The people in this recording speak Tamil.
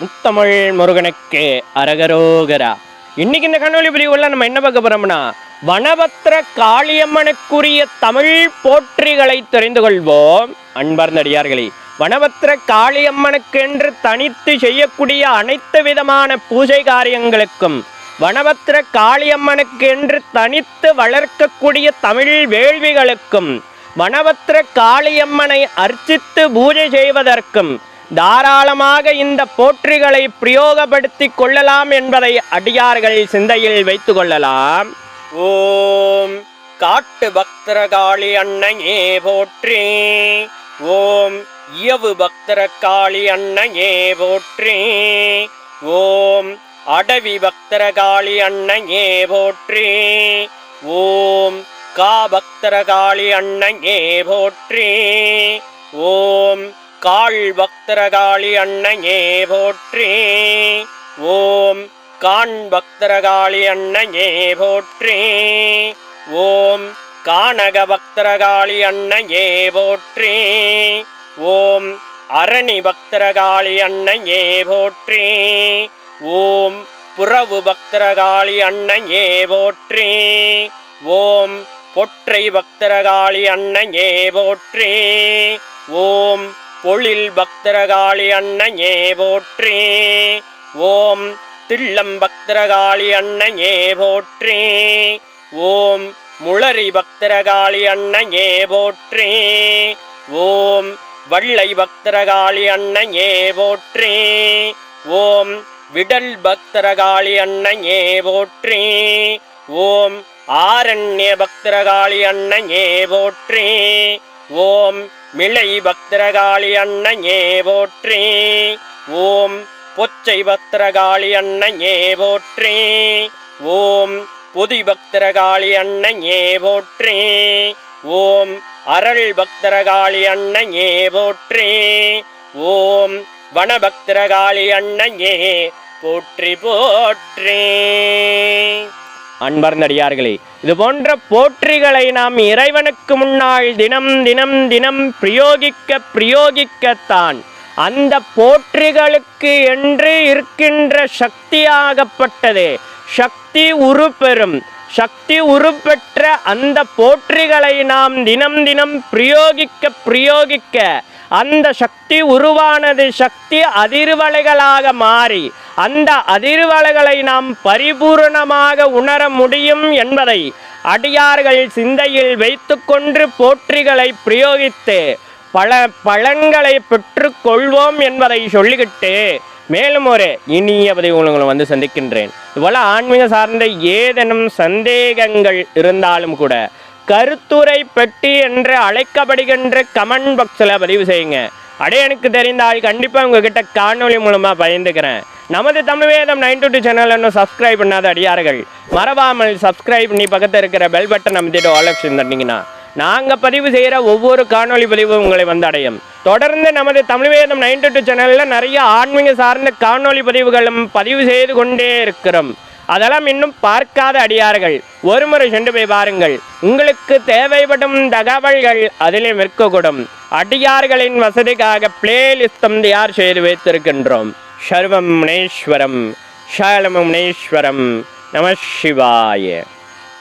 முத்தமிழ் முருகனுக்கு அரகரோகரா. இன்னைக்கு இந்த கண்ணொலி பிரிவுல நம்ம என்ன பார்க்க போறோம்னா வனபத்திர காளியம்மனுக்குரிய தமிழ் போற்றிகளை தெரிந்து கொள்வோம். அன்பார்ந்தடியார்களே வனபத்திர காளியம்மனுக்கென்று தனித்து செய்யக்கூடிய அனைத்து விதமான பூஜை காரியங்களுக்கும் வனபத்திர காளியம்மனுக்கென்று தனித்து வளர்க்கக்கூடிய தமிழ் வேள்விகளுக்கும் வனபத்திர காளியம்மனை அர்ச்சித்து பூஜை செய்வதற்கும் தாராளமாக இந்த போற்றிகளை பிரயோகப்படுத்தி கொள்ளலாம் என்பதை அடியார்கள் சிந்தையில் வைத்துக் கொள்ளலாம். ஓம் காட்டு பக்தரகாளி அன்னையே போற்றி. ஓம் இயவு பக்தரகாளி அன்னையே போற்றி. ஓம் அடவி பக்தரகாளி அன்னையே போற்றி. ஓம் கா பக்தரகாளி அன்னையே போற்றி. ஓம் காள் பக்தரகாளி அன்னையே போற்றி. ஓம் காண் பக்தரகாளி அன்னையே போற்றி. ஓம் கானக பக்தரகாளி அன்னையே போற்றி. ஓம் அரணி பக்தரகாளி அன்னையே போற்றி. ஓம் புறவு பக்தரகாளி அன்னையே போற்றி. ஓம் பொற்றை பக்தரகாளி அன்னையே போற்றி. ஓம் பொழில் பக்தரகாளி அன்னையே போற்றி. ஓம் தில்லம் பக்தரகாளி அன்னையே போற்றி. ஓம் முளரி பக்தரகாளி அன்னையே போற்றி. ஓம் வள்ளை பக்தரகாளி அன்னையே போற்றி. ஓம் விடல் பக்தரகாளி அன்னையே போற்றி. ஓம் ஆரண்ய பக்தரகாளி அன்னையே போற்றி. ஓம் மிளை பக்திரகாளி அன்னையே போற்றி. ஓம் பொச்சை பக்திரகாளி அன்னையே போற்றி. ஓம் பொதி பக்திரகாளி அன்னையே போற்றி. ஓம் அரள் பக்தரகாளி அன்னையே போற்றி. ஓம் வனபக்தரகாளி அன்னையே போற்றி போற்றி. அன்பர்ந்தடியார்களே இது போன்ற போற்றிகளை நாம் இறைவனுக்கு முன்னால் தினம் தினம் தினம் பிரயோகிக்க பிரயோகிக்கத்தான். அந்த போற்றிகளுக்கு என்று இருக்கின்ற சக்தியாகப்பட்டது சக்தி உருப்பெறும் சக்தி உருப்பெற்ற அந்த போற்றிகளை நாம் தினம் தினம் பிரயோகிக்க பிரயோகிக்க அந்த சக்தி உருவானது சக்தி அதிர்வலைகளாக மாறி அந்த அதிர்வலைகளை நாம் பரிபூரணமாக உணர முடியும் என்பதை அடியார்கள் சிந்தையில் வைத்துக்கொண்டு போற்றிகளை பிரயோகித்து பல பலன்களை பெற்றுக்கொள்வோம் என்பதை சொல்லிக்கிட்டு மேலும் ஒரு இனிய பதிவு உங்களை வந்து சந்திக்கின்றேன். இதுபோல் ஆன்மீக சார்ந்த ஏதேனும் சந்தேகங்கள் இருந்தாலும் கூட கருத்துரை பெட்டி என்று அழைக்கப்படுகின்ற கமெண்ட் பாக்ஸில் பதிவு செய்யுங்க. அடைய எனக்கு தெரிந்தால் கண்டிப்பாக உங்ககிட்ட காணொலி மூலமாக பயந்துக்கிறேன். நமது Tamil Vedam nine two channel இன்னும் சப்ஸ்கிரைப் பண்ணாத அடியார்கள் மறவாமல் சப்ஸ்கிரைப் பண்ணி பக்கத்தில் இருக்கிற பெல் பட்டன் அமைத்திட்டு ஆல் ஆப்ஷன் தட்டிங்கன்னா நாங்கள் பதிவு செய்கிற ஒவ்வொரு காணொளி பதிவும் உங்களை வந்து அடையும் தொடர்ந்து நமது தமிழ் வேதம் நைன் டூ சேனலில் நிறைய ஆன்மீக சார்ந்த காணொலி பதிவுகளும் பதிவு செய்து கொண்டே இருக்கிறோம். அதெல்லாம் இன்னும் பார்க்காத அடியார்கள். ஒருமுறை சென்று போய் பாருங்கள். உங்களுக்கு தேவைப்படும் தகவல்கள் அதிலே விற்கக்கூடும். அடியார்களின் வசதிக்காக பிளேலிஸ்டம் தயார் செய்து வைத்திருக்கின்றோம்? சர்வம் முனேஸ்வரம் ஷாலம முனேஸ்வரம் நம சிவாய.